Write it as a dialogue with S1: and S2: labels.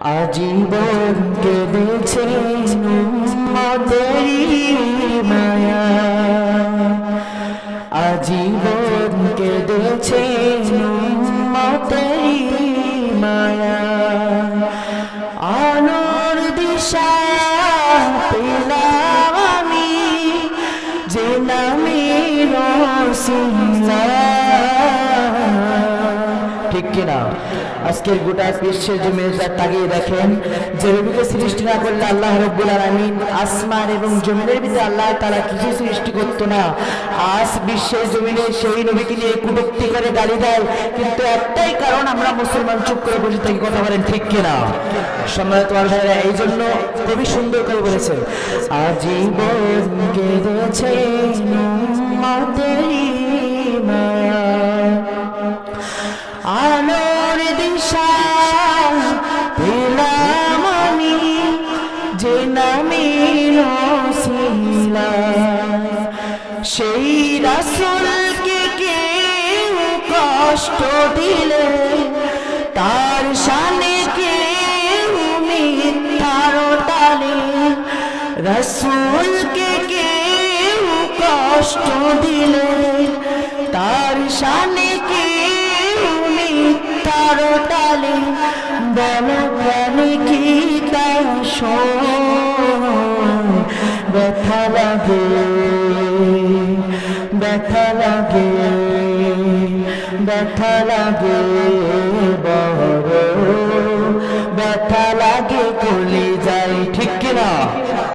S1: আজীবন কেঁদেছে মতেরি মায়া। আজীবন কেঁদেছে মায়া। আলোর দিশা পেলাম যে নামে কিনা? আজকের গোটা বিশ্বের জমি তাকিয়ে দেখেন, যে রবিকে সৃষ্টি না করলে আল্লাহ রব্বুল আলমিন আসমান এবং জমিনের ভিতরে আল্লাহ তারা কিছু সৃষ্টি করতো না। আজ বিশ্বের জমিনে সেই নবীকে নিয়ে কুটুক্তি করে গালি দেয়, কিন্তু একটাই কারণ আমরা মুসলমান চুপ করে বসে থাকি কথা বলেন ঠিক কিনা? সম্মানিত ভাইরা এই জন্য খুবই সুন্দর করে বলেছেন আজীবন কেঁদেছে দিশা পেলাম আমি যে নামে সেই রাসুলকে কেউ কষ্ট দিলে, তার শানে কেউ মিথ্যার তালে রসুলকে কেউ কষ্ট দিলে তালে বল প্রাণে কি ব্যথা লাগে ব্যথা লাগে ব্যথা লাগে।